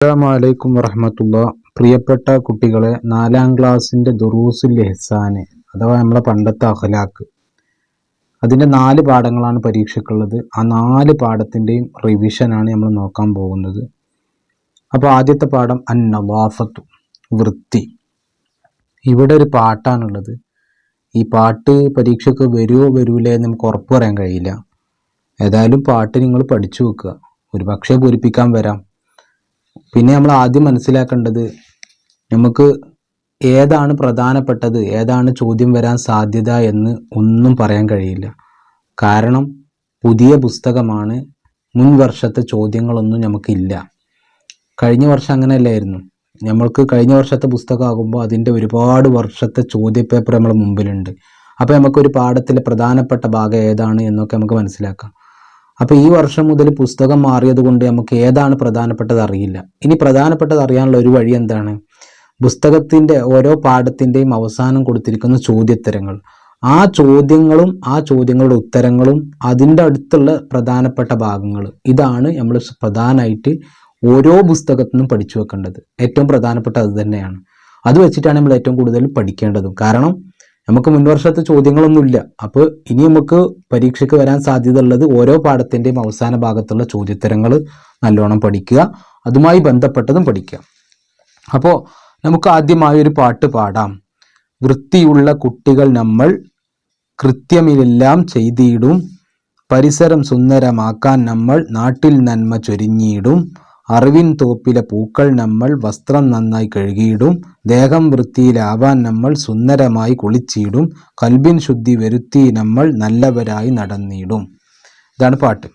അസ്സാമലൈക്കും വറഹമത്തുള്ള. പ്രിയപ്പെട്ട കുട്ടികളെ നാലാം ക്ലാസ്സിന്റെ ദുറൂസുൽ എഹ്സാന് അഥവാ നമ്മളെ പണ്ടത്തെ അഖലാക്ക് അതിന്റെ നാല് പാഠങ്ങളാണ് പരീക്ഷയ്ക്കുള്ളത്. ആ നാല് പാഠത്തിന്റെയും റിവിഷനാണ് നമ്മൾ നോക്കാൻ പോകുന്നത്. അപ്പോൾ ആദ്യത്തെ പാഠം അൻ നവാഫത്തു വൃത്തി. ഇവിടെ ഒരു പാട്ടാണുള്ളത്. ഈ പാട്ട് പരീക്ഷയ്ക്ക് വരുമോ വരൂലേ എന്ന് നമുക്ക് ഉറപ്പ് പറയാൻ കഴിയില്ല. ഏതായാലും പാട്ട് നിങ്ങൾ പഠിച്ചു വെക്കുക. ഒരു പക്ഷേ പൂരിപ്പിക്കാൻ വരാം. പിന്നെ നമ്മൾ ആദ്യം മനസ്സിലാക്കേണ്ടത് നമുക്ക് ഏതാണ് പ്രധാനപ്പെട്ടത് ഏതാണ് ചോദ്യം വരാൻ സാധ്യത എന്ന് ഒന്നും പറയാൻ കഴിയില്ല. കാരണം പുതിയ പുസ്തകമാണ് മുൻ വർഷത്തെ ചോദ്യങ്ങളൊന്നും നമുക്കില്ല. കഴിഞ്ഞ വർഷം അങ്ങനെയല്ലായിരുന്നു. നമ്മൾക്ക് കഴിഞ്ഞ വർഷത്തെ പുസ്തകമാകുമ്പോൾ അതിന്റെ ഒരുപാട് വർഷത്തെ ചോദ്യപേപ്പർ നമ്മുടെ മുമ്പിലുണ്ട്. അപ്പോൾ നമുക്കൊരു പാഠത്തിലെ പ്രധാനപ്പെട്ട ഭാഗം ഏതാണ് എന്നൊക്കെ നമുക്ക് മനസ്സിലാക്കാം. അപ്പോൾ ഈ വർഷം മുതൽ പുസ്തകം മാറിയത് കൊണ്ട് നമുക്ക് ഏതാണ് പ്രധാനപ്പെട്ടത് അറിയില്ല. ഇനി പ്രധാനപ്പെട്ടത് അറിയാനുള്ള ഒരു വഴി എന്താണ്? പുസ്തകത്തിന്റെ ഓരോ പാഠത്തിന്റെയും അവസാനം കൊടുത്തിരിക്കുന്ന ചോദ്യോത്തരങ്ങൾ. ആ ചോദ്യങ്ങളും ആ ചോദ്യങ്ങളുടെ ഉത്തരങ്ങളും അതിന്റെ അടുത്തുള്ള പ്രധാനപ്പെട്ട ഭാഗങ്ങൾ. ഇതാണ് നമ്മൾ പ്രധാനമായിട്ട് ഓരോ പുസ്തകത്തിനും പഠിച്ചു വെക്കേണ്ടത്. ഏറ്റവും പ്രധാനപ്പെട്ട അത് തന്നെയാണ്. അത് വെച്ചിട്ടാണ് നമ്മൾ ഏറ്റവും കൂടുതൽ പഠിക്കേണ്ടതും. കാരണം നമുക്ക് മുൻവർഷത്തെ ചോദ്യങ്ങളൊന്നുമില്ല. അപ്പോൾ ഇനി നമുക്ക് പരീക്ഷയ്ക്ക് വരാൻ സാധ്യത ഉള്ളത് ഓരോ പാഠത്തിന്റെയും അവസാന ഭാഗത്തുള്ള ചോദ്യത്തരങ്ങൾ നല്ലോണം പഠിക്കുക. അതുമായി ബന്ധപ്പെട്ടതും പഠിക്കുക. അപ്പോൾ നമുക്ക് ആദ്യമായി ഒരു പാട്ട് പാടാം. വൃത്തിയുള്ള കുട്ടികൾ നമ്മൾ കൃത്യമിലെല്ലാം ചെയ്തിടും. പരിസരം സുന്ദരമാക്കാൻ നമ്മൾ നാട്ടിൽ നന്മ ചൊരിഞ്ഞിടും. അറിവിൻ തോപ്പിലെ പൂക്കൾ നമ്മൾ വസ്ത്രം നന്നായി കഴുകിയിടും ദേഹം വൃത്തിയിലാവാൻ നമ്മൾ സുന്ദരമായി കുളിച്ചിടും കൽബിൻ ശുദ്ധി വരുത്തി നമ്മൾ നല്ലവരായി നടന്നിടും. ഇതാണ് പാട്ട്.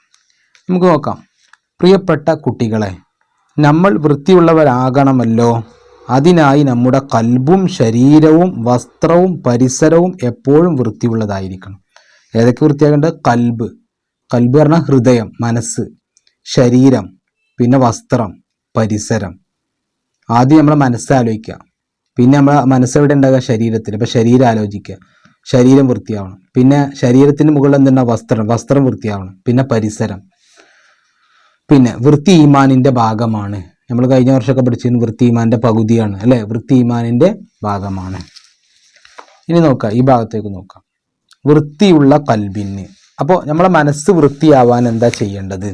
നമുക്ക് നോക്കാം. പ്രിയപ്പെട്ട കുട്ടികളെ നമ്മൾ വൃത്തിയുള്ളവരാകണമല്ലോ. അതിനായി നമ്മുടെ കൽബും ശരീരവും വസ്ത്രവും പരിസരവും എപ്പോഴും വൃത്തിയുള്ളതായിരിക്കണം. ഏതൊക്കെ വൃത്തിയാകേണ്ടത്? കൽബ്. കൽബ് പറഞ്ഞാൽ ഹൃദയം മനസ്സ് ശരീരം. പിന്നെ വസ്ത്രം പരിസരം. ആദ്യം നമ്മളെ മനസ്സാലോചിക്കുക. പിന്നെ നമ്മളെ മനസ്സെവിടെ ഉണ്ടാകുക? ശരീരത്തിൽ. ഇപ്പം ശരീരം ആലോചിക്കുക. ശരീരം വൃത്തിയാവണം. പിന്നെ ശരീരത്തിന് മുകളിൽ എന്തുണ്ടാവും വസ്ത്രം. വസ്ത്രം വൃത്തിയാവണം. പിന്നെ പരിസരം. പിന്നെ വൃത്തി ഈമാനിന്റെ ഭാഗമാണ്. നമ്മൾ കഴിഞ്ഞ വർഷമൊക്കെ പഠിച്ചിരുന്നു വൃത്തി ഈമാന്റെ പകുതിയാണ് അല്ലേ? വൃത്തി ഈമാനിന്റെ ഭാഗമാണ്. ഇനി നോക്കാം ഈ ഭാഗത്തേക്ക് നോക്കാം വൃത്തിയുള്ള കൽബിന്. അപ്പോൾ നമ്മളെ മനസ്സ് വൃത്തിയാവാൻ എന്താ ചെയ്യേണ്ടത്?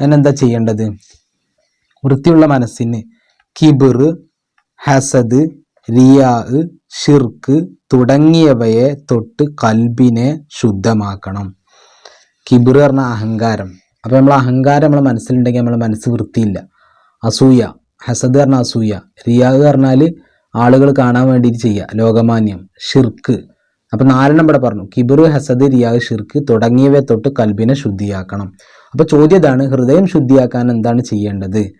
അതിനെന്താ ചെയ്യേണ്ടത്? വൃത്തിയുള്ള മനസ്സിന് കിബിർ ഹസദ് റിയാ ഷിർക്ക് തുടങ്ങിയവയെ തൊട്ട് കൽബിനെ ശുദ്ധമാക്കണം. കിബിർ പറഞ്ഞ അഹങ്കാരം. അപ്പോൾ നമ്മൾ അഹങ്കാരം നമ്മളെ മനസ്സിലുണ്ടെങ്കിൽ നമ്മളെ മനസ്സ് വൃത്തിയില്ല. അസൂയ ഹസദ് പറഞ്ഞ അസൂയ. റിയാ പറഞ്ഞാൽ ആളുകൾ കാണാൻ വേണ്ടിയിട്ട് ചെയ്യുക ലോകമാന്യം ഷിർക്ക്. അപ്പം നാലെണ്ണം ഇവിടെ പറഞ്ഞു. കിബിർ ഹസദ് റിയാ ഷിർക്ക് തുടങ്ങിയവയെ തൊട്ട് കൽബിനെ ശുദ്ധിയാക്കണം. അപ്പോൾ ചോദ്യം ഇതാണ് ഹൃദയം ശുദ്ധിയാക്കാൻ എന്താണ് ചെയ്യേണ്ടത്?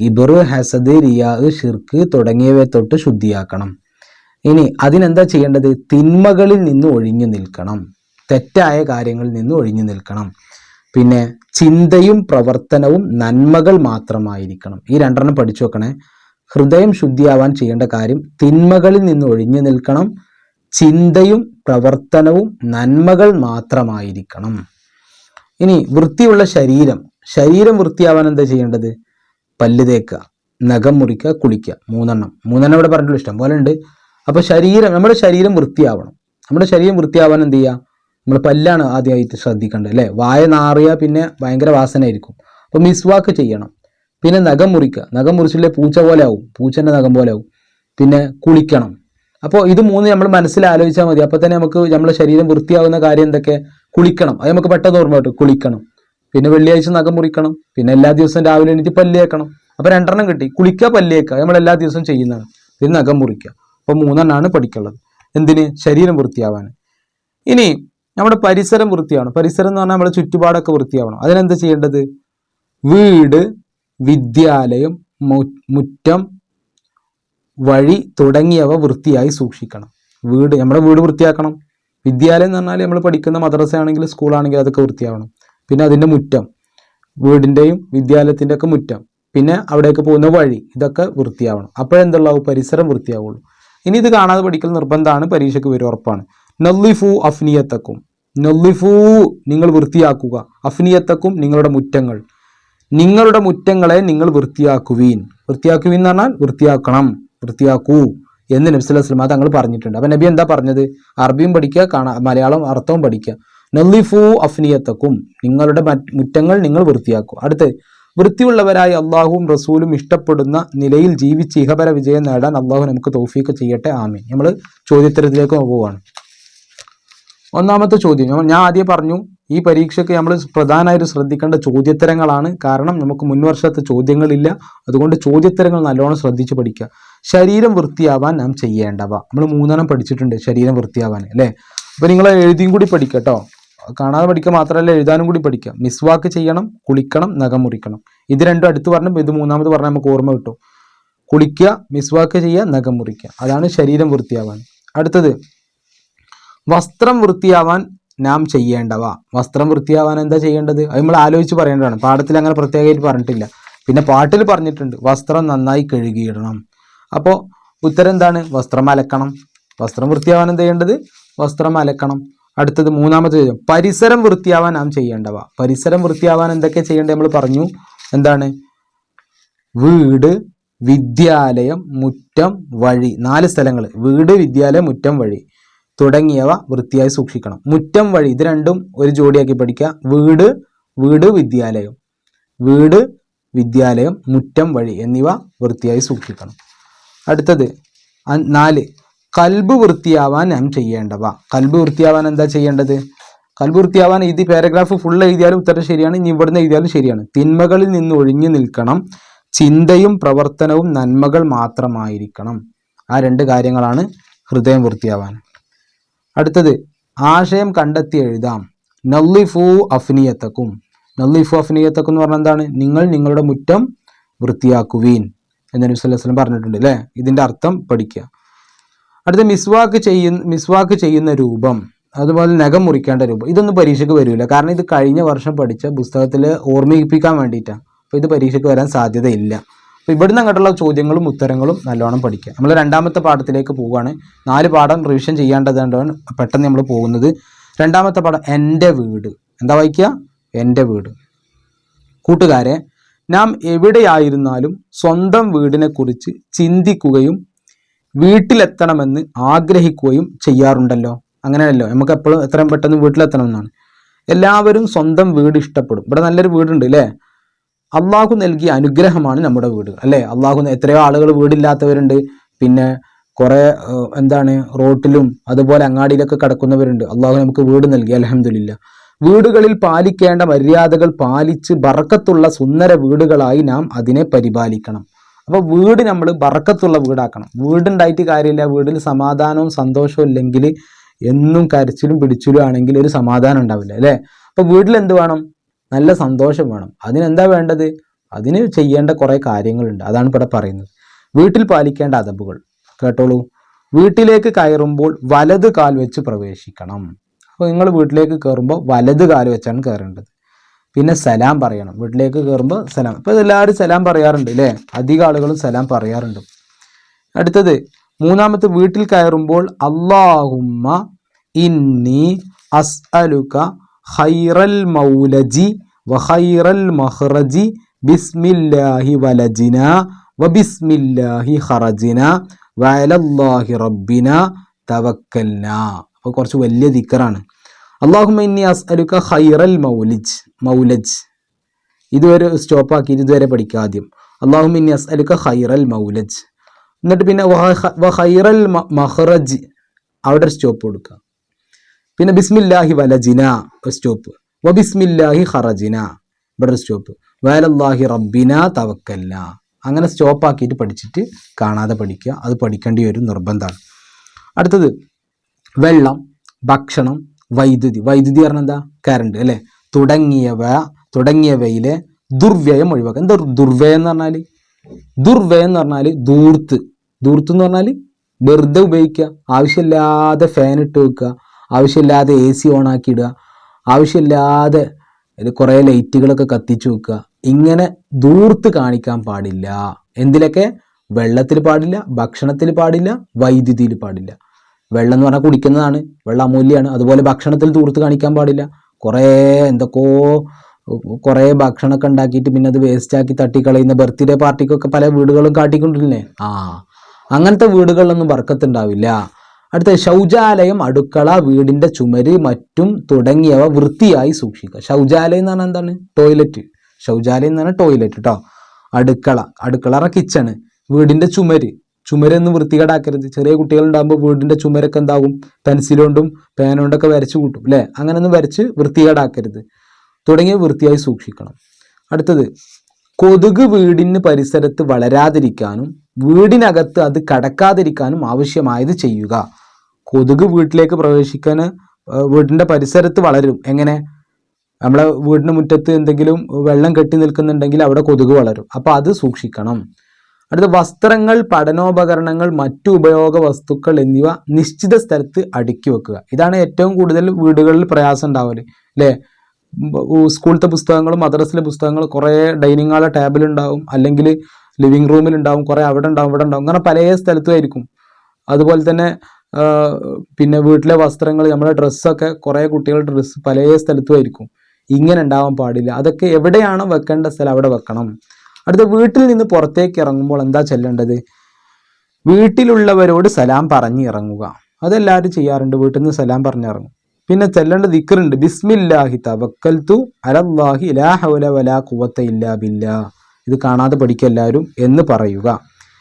കിബർ ഹസദ് റിയാ ഷിർക്ക് തുടങ്ങിയവയെ തൊട്ട് ശുദ്ധിയാക്കണം. ഇനി അതിനെന്താ ചെയ്യേണ്ടത്? തിന്മകളിൽ നിന്ന് ഒഴിഞ്ഞു നിൽക്കണം. തെറ്റായ കാര്യങ്ങളിൽ നിന്ന് ഒഴിഞ്ഞു നിൽക്കണം. പിന്നെ ചിന്തയും പ്രവർത്തനവും നന്മകൾ മാത്രമായിരിക്കണം. ഈ രണ്ടെണ്ണം പഠിച്ചു വെക്കണേ. ഹൃദയം ശുദ്ധിയാവാൻ ചെയ്യേണ്ട കാര്യം തിന്മകളിൽ നിന്ന് ഒഴിഞ്ഞു നിൽക്കണം. ചിന്തയും പ്രവർത്തനവും നന്മകൾ മാത്രമായിരിക്കണം. ഇനി വൃത്തിയുള്ള ശരീരം ശരീരം വൃത്തിയാവാൻ എന്താ ചെയ്യേണ്ടത്? പല്ല് തേക്കുക നഖം മുറിക്കുക കുളിക്കുക. മൂന്നെണ്ണം. മൂന്നെണ്ണം ഇവിടെ പറഞ്ഞിട്ടുള്ള ഇഷ്ടം പോലെ ഉണ്ട്. അപ്പോൾ ശരീരം നമ്മുടെ ശരീരം വൃത്തിയാവണം. നമ്മുടെ ശരീരം വൃത്തിയാവാൻ എന്ത് ചെയ്യുക? നമ്മൾ പല്ലാണ് ആദ്യമായിട്ട് ശ്രദ്ധിക്കേണ്ടത് അല്ലേ? വായ നാറിയ പിന്നെ ഭയങ്കര വാസനയായിരിക്കും. അപ്പോൾ മിസ്വാക്ക് ചെയ്യണം. പിന്നെ നഖം മുറിക്കുക. നഖം മുറിച്ചില്ലേ പൂച്ച പോലെ ആവും. പൂച്ചന്റെ നഖം പോലെ ആവും. പിന്നെ കുളിക്കണം. അപ്പോൾ ഇത് മൂന്ന് നമ്മൾ മനസ്സിൽ ആലോചിച്ചാൽ മതി. അപ്പോൾ തന്നെ നമുക്ക് നമ്മുടെ ശരീരം വൃത്തിയാവുന്ന കാര്യം എന്തൊക്കെ? കുളിക്കണം. അത് നമുക്ക് പെട്ടെന്ന് ഓർമ്മ കിട്ടും. കുളിക്കണം. പിന്നെ വെള്ളിയാഴ്ച നഖം മുറിക്കണം. പിന്നെ എല്ലാ ദിവസവും രാവിലെ എണീറ്റ് പല്ലേക്കണം അപ്പോൾ രണ്ടെണ്ണം കിട്ടി. കുളിക്കുക പല്ലേക്കുക നമ്മൾ എല്ലാ ദിവസവും ചെയ്യുന്നതാണ്. പിന്നെ നഖം മുറിക്കുക. അപ്പോൾ മൂന്നെണ്ണമാണ് പഠിക്കുള്ളത് എന്തിന്? ശരീരം വൃത്തിയാവാൻ. ഇനി നമ്മുടെ പരിസരം വൃത്തിയാവണം. പരിസരം എന്ന് പറഞ്ഞാൽ നമ്മുടെ ചുറ്റുപാടൊക്കെ വൃത്തിയാവണം. അതിനെന്താ ചെയ്യേണ്ടത്? വീട് വിദ്യാലയം മുറ്റം വഴി തുടങ്ങിയവ വൃത്തിയായി സൂക്ഷിക്കണം. വീട് നമ്മുടെ വീട് വൃത്തിയാക്കണം. വിദ്യാലയം എന്ന് പറഞ്ഞാൽ നമ്മൾ പഠിക്കുന്ന മദ്രസ ആണെങ്കിൽ സ്കൂളാണെങ്കിൽ അതൊക്കെ വൃത്തിയാവണം. പിന്നെ അതിന്റെ മുറ്റം വീടിന്റെയും വിദ്യാലയത്തിന്റെ ഒക്കെ മുറ്റം പിന്നെ അവിടേക്ക് പോകുന്ന വഴി ഇതൊക്കെ വൃത്തിയാവണം. അപ്പോഴെന്തുള്ളാവും പരിസരം വൃത്തിയാവുള്ളൂ. ഇനി ഇത് കാണാതെ പഠിക്കൽ നിർബന്ധമാണ് പരീക്ഷയ്ക്ക് വരും ഉറപ്പാണ്. നൊല്ലിഫു അഫ്നിയത്തക്കും. നൊല്ലിഫു നിങ്ങൾ വൃത്തിയാക്കുക. അഫ്നിയത്തക്കും നിങ്ങളുടെ മുറ്റങ്ങൾ. നിങ്ങളുടെ മുറ്റങ്ങളെ നിങ്ങൾ വൃത്തിയാക്കുവീൻ. വൃത്തിയാക്കുവീൻ എന്ന് പറഞ്ഞാൽ വൃത്തിയാക്കണം. വൃത്തിയാക്കൂ എന്ന് നബി അലൈഹി വസല്ലം തങ്ങൾ പറഞ്ഞിട്ടുണ്ട്. അപ്പൊ നബി എന്താ പറഞ്ഞത്? അറബിയും പഠിക്കുക കാണാ മലയാളം അർത്ഥവും പഠിക്കുക. നല്ലിഫു അഫ്നിയത്തക്കും. നിങ്ങളുടെ മറ്റ് മുറ്റങ്ങൾ നിങ്ങൾ വൃത്തിയാക്കും. അടുത്ത് വൃത്തിയുള്ളവരായി അള്ളാഹുവും റസൂലും ഇഷ്ടപ്പെടുന്ന നിലയിൽ ജീവിച്ച് ഇഹപര വിജയം നേടാൻ അള്ളാഹു നമുക്ക് തോഫീക്ക് ചെയ്യട്ടെ. ആമീൻ. നമ്മൾ ചോദ്യത്തരത്തിലേക്ക് പോവുകയാണ് ഒന്നാമത്തെ ചോദ്യം. ഞാൻ ആദ്യം പറഞ്ഞു ഈ പരീക്ഷയ്ക്ക് നമ്മൾ പ്രധാനമായിട്ട് ശ്രദ്ധിക്കേണ്ട ചോദ്യത്തരങ്ങളാണ്. കാരണം നമുക്ക് മുൻവർഷത്തെ ചോദ്യങ്ങളില്ല. അതുകൊണ്ട് ചോദ്യത്തരങ്ങൾ നല്ലോണം ശ്രദ്ധിച്ച് പഠിക്കുക. ശരീരം വൃത്തിയാവാൻ നാം ചെയ്യേണ്ടവ. നമ്മൾ മൂന്നെണ്ണം പഠിച്ചിട്ടുണ്ട് ശരീരം വൃത്തിയാവാൻ അല്ലേ? അപ്പോൾ നിങ്ങൾ എഴുതിയും കൂടി പഠിക്കട്ടോ കാണാതെ പഠിക്കുക മാത്രമല്ല എഴുതാനും കൂടി പഠിക്കുക. മിസ്വാക്ക് ചെയ്യണം കുളിക്കണം നഖം മുറിക്കണം. ഇത് രണ്ടും അടുത്ത് പറഞ്ഞു ഇത് മൂന്നാമത് പറഞ്ഞാൽ നമുക്ക് ഓർമ്മ കിട്ടും. കുളിക്കുക മിസ്വാക്ക് ചെയ്യുക നഖം മുറിക്കുക. അതാണ് ശരീരം വൃത്തിയാവാൻ. അടുത്തത് വസ്ത്രം വൃത്തിയാവാൻ നാം ചെയ്യേണ്ടവ. വസ്ത്രം വൃത്തിയാവാൻ എന്താ ചെയ്യേണ്ടത്? അത് നമ്മൾ ആലോചിച്ച് പറയേണ്ടതാണ്. പാഠത്തിൽ അങ്ങനെ പ്രത്യേകമായിട്ട് പറഞ്ഞിട്ടില്ല. പിന്നെ പാട്ടിൽ പറഞ്ഞിട്ടുണ്ട് വസ്ത്രം നന്നായി കഴുകിയിടണം. അപ്പോൾ ഉത്തരം എന്താണ് വസ്ത്രം അലക്കണം. വസ്ത്രം വൃത്തിയാവാൻ എന്ത് ചെയ്യേണ്ടത്? വസ്ത്രം അലക്കണം. അടുത്തത് മൂന്നാമത്തെ ചോദ്യം. പരിസരം വൃത്തിയാവാൻ നാം ചെയ്യേണ്ടവ. പരിസരം വൃത്തിയാവാൻ എന്തൊക്കെ ചെയ്യേണ്ടത് നമ്മൾ പറഞ്ഞു? എന്താണ്? വീട് വിദ്യാലയം മുറ്റം വഴി. നാല് സ്ഥലങ്ങൾ. വീട് വിദ്യാലയം മുറ്റം വഴി. തുടങ്ങിയവ വൃത്തിയായി സൂക്ഷിക്കണം. മുറ്റം വഴി. ഇത് രണ്ടും ഒരു ജോഡിയാക്കി പഠിക്കുക. വീട് വീട് വിദ്യാലയം. വീട് വിദ്യാലയം മുറ്റം വഴി. എന്നിവ വൃത്തിയായി സൂക്ഷിക്കണം. അടുത്തത് നാല്. കൽബ് വൃത്തിയാവാൻ നാം ചെയ്യേണ്ടവ. കൽബ് വൃത്തിയാവാൻ എന്താ ചെയ്യേണ്ടത്? കൽബ് വൃത്തിയാവാൻ ഇത് പാരഗ്രാഫ് ഫുൾ എഴുതിയാലും ഉത്തരം ശരിയാണ് ഇനി ഇവിടുന്ന് എഴുതിയാലും ശരിയാണ്. തിന്മകളിൽ നിന്ന് ഒഴിഞ്ഞു നിൽക്കണം. ചിന്തയും പ്രവർത്തനവും നന്മകൾ മാത്രമായിരിക്കണം. ആ രണ്ട് കാര്യങ്ങളാണ് ഹൃദയം വൃത്തിയാവാൻ. അടുത്തത് ആശയം കണ്ടെത്തി എഴുതാം. നല്ലിഫു അഫ്നിയത്തക്കും. നല്ലിഫു അഫ്നിയത്തക്കും എന്ന് പറഞ്ഞാൽ എന്താണ്? നിങ്ങൾ നിങ്ങളുടെ മുറ്റം വൃത്തിയാക്കുവീൻ. എന്ന് നബി അലൈഹി വസല്ലം പറഞ്ഞിട്ടുണ്ട് അല്ലേ ഇതിന്റെ അർത്ഥം പഠിക്കുക. അടുത്ത മിസ്വാക്ക് ചെയ്യുന്ന മിസ്വാക്ക് ചെയ്യുന്ന രൂപം അതുപോലെ നഖം മുറിക്കേണ്ട രൂപം ഇതൊന്നും പരീക്ഷയ്ക്ക് വരില്ല കാരണം ഇത് കഴിഞ്ഞ വർഷം പഠിച്ച പുസ്തകത്തിൽ ഓർമ്മിപ്പിക്കാൻ വേണ്ടിയിട്ടാണ് അപ്പോൾ ഇത് പരീക്ഷയ്ക്ക് വരാൻ സാധ്യതയില്ല. അപ്പോൾ ഇവിടുന്ന് അങ്ങോട്ടുള്ള ചോദ്യങ്ങളും ഉത്തരങ്ങളും നല്ലോണം പഠിക്കുക. നമ്മൾ രണ്ടാമത്തെ പാഠത്തിലേക്ക് പോവുകയാണ്. നാല് പാഠം റിവിഷൻ ചെയ്യേണ്ടതുകൊണ്ടാണ് പെട്ടെന്ന് നമ്മൾ പോകുന്നത്. രണ്ടാമത്തെ പാഠം എന്റെ വീട് എന്താ വായിക്കുക? എന്റെ വീട് കൂട്ടുകാരെ നാം എവിടെയായിരുന്നാലും സ്വന്തം വീടിനെക്കുറിച്ച് ചിന്തിക്കുകയും വീട്ടിലെത്തണമെന്ന് ആഗ്രഹിക്കുകയും ചെയ്യാറുണ്ടല്ലോ. അങ്ങനെയല്ലോ നമുക്ക് എപ്പോഴും എത്രയും പെട്ടെന്ന് വീട്ടിലെത്തണം എന്നാണ് എല്ലാവരും സ്വന്തം വീട് ഇഷ്ടപ്പെടും. ഇവിടെ നല്ലൊരു വീടുണ്ട് അല്ലേ അള്ളാഹു നൽകിയ അനുഗ്രഹമാണ് നമ്മുടെ വീട് അല്ലേ? അള്ളാഹു എത്രയോ ആളുകൾ വീടില്ലാത്തവരുണ്ട്. പിന്നെ കുറേ എന്താണ് റോട്ടിലും അതുപോലെ അങ്ങാടിയിലൊക്കെ കിടക്കുന്നവരുണ്ട്. അള്ളാഹു നമുക്ക് വീട് നൽകി അലഹമില്ല വീടുകളിൽ പാലിക്കേണ്ട മര്യാദകൾ പാലിച്ച് ബറക്കത്തുള്ള സുന്ദര വീടുകളായി നാം അതിനെ പരിപാലിക്കണം. അപ്പോൾ വീട് നമ്മൾ ബറക്കത്തുള്ള വീടാക്കണം. വീടുണ്ടായിട്ട് കാര്യമില്ല. വീട്ടിൽ സമാധാനവും സന്തോഷവും ഇല്ലെങ്കിൽ എന്നും കരച്ചിലും പിടിച്ചിലും ആണെങ്കിൽ ഒരു സമാധാനം ഉണ്ടാവില്ല അല്ലേ? അപ്പോൾ വീട്ടിൽ എന്ത് വേണം? നല്ല സന്തോഷം വേണം. അതിനെന്താ വേണ്ടത്? അതിന് ചെയ്യേണ്ട കുറേ കാര്യങ്ങളുണ്ട്. അതാണ് ഇവിടെ പറയുന്നത്. വീട്ടിൽ പാലിക്കേണ്ട അതബുകൾ. കേട്ടോളൂ. വീട്ടിലേക്ക് കയറുമ്പോൾ വലത് കാൽ വെച്ച് പ്രവേശിക്കണം. അപ്പോൾ നിങ്ങൾ വീട്ടിലേക്ക് കയറുമ്പോൾ വലത് കാൽ വെച്ചാണ് കയറേണ്ടത് പിന്നെ സലാം പറയണം. വീട്ടിലേക്ക് കയറുമ്പോൾ സലാം. ഇപ്പോൾ എല്ലാവരും സലാം പറയാറുണ്ട് അല്ലേ അധിക ആളുകളും സലാം പറയാറുണ്ട്. അടുത്തത് മൂന്നാമത്തെ വീട്ടിൽ കയറുമ്പോൾ അള്ളാഹുമ്മ ഇന്നി അസ് അസ്അലുക ഹൈറൽ മൗലജി വഹൈറൽ മഹ്റജി ബിസ്മില്ലാഹി വലജിന വബിസ്മില്ലാഹി ഹറജിന വഅലല്ലാഹി റബ്ബിന തവക്കൽന. അപ്പോൾ കുറച്ച് വലിയ ദിക്കറാണ്. അള്ളാഹുമ്മ ഇന്നി അലുക്ക ഹൈറൽ മൗലിജ് മൗലജ്. ഇതുവരെ സ്റ്റോപ്പ് ആക്കിയിട്ട് ഇതുവരെ പഠിക്കുക ആദ്യം. അള്ളാഹുമ്മ ഇന്നി അലുക്ക ഹൈറൽ മൗലജ്. എന്നിട്ട് പിന്നെ വഹ- മഹ്റജ് മ- മഖ്റജ് അവിടെ സ്റ്റോപ്പ് കൊടുക്കുക. പിന്നെ ബിസ്മില്ലാഹി വലജിന സ്റ്റോപ്പ് വ ബിസ്മില്ലാഹി ഹറജിന ഇവിടെ സ്റ്റോപ്പ് വലല്ലാഹി റബ്ബിന തവക്കല്ല. അങ്ങനെ സ്റ്റോപ്പ് ആക്കിയിട്ട് പഠിച്ചിട്ട് കാണാതെ പഠിക്കുക. അത് പഠിക്കേണ്ടി ഒരു നിർബന്ധമാണ്. അടുത്തത് വെള്ളം ഭക്ഷണം വൈദ്യുതി. വൈദ്യുതി പറഞ്ഞാൽ എന്താ? കറണ്ട് അല്ലേ? തുടങ്ങിയവ തുടങ്ങിയവയിലെ ദുർവ്യയം ഒഴിവാക്കുക. എന്താ ദുർവ്യയം എന്ന് പറഞ്ഞാൽ ദുർവ്യയം എന്ന് പറഞ്ഞാൽ ദൂർത്ത് ദൂർത്ത് എന്ന് പറഞ്ഞാൽ വെറുതെ ഉപയോഗിക്കുക. ആവശ്യമില്ലാതെ ഫാൻ ഇട്ട് വെക്കുക. ആവശ്യമില്ലാതെ എ സി ഓൺ ആക്കി ഇടുക. ആവശ്യമില്ലാതെ കുറേ ലൈറ്റുകളൊക്കെ കത്തിച്ചു വെക്കുക. ഇങ്ങനെ ദൂർത്ത് കാണിക്കാൻ പാടില്ല. എന്തിലൊക്കെ? വെള്ളത്തിൽ പാടില്ല ഭക്ഷണത്തിൽ പാടില്ല വൈദ്യുതിയിൽ പാടില്ല. വെള്ളം എന്ന് പറഞ്ഞാൽ കുടിക്കുന്നതാണ്. വെള്ളം അമൂല്യമാണ് അതുപോലെ ഭക്ഷണത്തിൽ തൂർത്ത് കാണിക്കാൻ പാടില്ല. കുറേ എന്തൊക്കെയോ കുറേ ഭക്ഷണമൊക്കെ ഉണ്ടാക്കിയിട്ട് പിന്നെ അത് വേസ്റ്റാക്കി തട്ടിക്കളയുന്ന ബർത്ത്ഡേ പാർട്ടിക്കൊക്കെ പല വീടുകളും കാട്ടിക്കൊണ്ടിരുന്നേ ആ അങ്ങനത്തെ വീടുകളിലൊന്നും വർക്കത്തുണ്ടാവില്ല. അടുത്ത ശൗചാലയം അടുക്കള വീടിന്റെ ചുമര് മറ്റും തുടങ്ങിയവ വൃത്തിയായി സൂക്ഷിക്കുക. ശൗചാലയം എന്ന് പറഞ്ഞാൽ എന്താണ്? ടോയ്ലറ്റ്. ശൗചാലയം എന്ന് പറഞ്ഞാൽ ടോയ്ലറ്റ് കേട്ടോ അടുക്കള. അടുക്കള കിച്ചണ് വീടിന്റെ ചുമര്. ചുമരൊന്നും വൃത്തികേടാക്കരുത്. ചെറിയ കുട്ടികളുണ്ടാകുമ്പോൾ വീടിന്റെ ചുമരൊക്കെ എന്താകും പെൻസിലുകൊണ്ടും പേനോണ്ടൊക്കെ വരച്ച് കൂട്ടും അല്ലേ? അങ്ങനെയൊന്നും വരച്ച് വൃത്തികേടാക്കരുത്. തുടങ്ങിയ വൃത്തിയായി സൂക്ഷിക്കണം. അടുത്തത് കൊതുക് വീടിന് പരിസരത്ത് വളരാതിരിക്കാനും വീടിനകത്ത് അത് കടക്കാതിരിക്കാനും ആവശ്യമായത് ചെയ്യുക. കൊതുക് വീട്ടിലേക്ക് പ്രവേശിക്കാൻ വീടിന്റെ പരിസരത്ത് വളരും. എങ്ങനെ? നമ്മളെ വീടിന് മുറ്റത്ത് എന്തെങ്കിലും വെള്ളം കെട്ടി നിൽക്കുന്നുണ്ടെങ്കിൽ അവിടെ കൊതുക് വളരും. അപ്പോൾ അത് സൂക്ഷിക്കണം. അടുത്ത വസ്ത്രങ്ങൾ പഠനോപകരണങ്ങൾ മറ്റു ഉപയോഗ വസ്തുക്കൾ എന്നിവ നിശ്ചിത സ്ഥലത്ത് അടുക്കി വെക്കുക. ഇതാണ് ഏറ്റവും കൂടുതൽ വീടുകളിൽ പ്രയാസം ഉണ്ടാവൽ അല്ലേ സ്കൂളത്തെ പുസ്തകങ്ങളും മദ്രസിലെ പുസ്തകങ്ങളും കുറേ ഡൈനിങ് ഹാളിലെ ടേബിൾ ഉണ്ടാവും അല്ലെങ്കിൽ ലിവിങ് റൂമിൽ ഉണ്ടാവും കുറേ അവിടെ ഉണ്ടാവും ഇവിടെ ഉണ്ടാവും അങ്ങനെ പല സ്ഥലത്തും ആയിരിക്കും. അതുപോലെ തന്നെ പിന്നെ വീട്ടിലെ വസ്ത്രങ്ങൾ നമ്മുടെ ഡ്രസ്സൊക്കെ കുറേ കുട്ടികളുടെ ഡ്രസ്സ് പല സ്ഥലത്തും ആയിരിക്കും. ഇങ്ങനെ ഉണ്ടാവാൻ പാടില്ല. അതൊക്കെ എവിടെയാണോ വെക്കേണ്ട സ്ഥലം അവിടെ വെക്കണം. അടുത്ത വീട്ടിൽ നിന്ന് പുറത്തേക്ക് ഇറങ്ങുമ്പോൾ എന്താ ചെല്ലേണ്ടത്? വീട്ടിലുള്ളവരോട് സലാം പറഞ്ഞ് ഇറങ്ങുക. അതെല്ലാവരും ചെയ്യാറുണ്ട്. വീട്ടിൽ നിന്ന് സലാം പറഞ്ഞിറങ്ങും പിന്നെ ചെല്ലേണ്ട ദിക്കറുണ്ട് ബിസ്മില്ലാഹി തവക്കൽത്തു അലല്ലാഹി ലാ ഹൗല വലാ കുവത്ത ഇല്ലാ ബില്ലാ. ഇത് കാണാതെ പഠിക്കുക എല്ലാവരും എന്ന് പറയുക.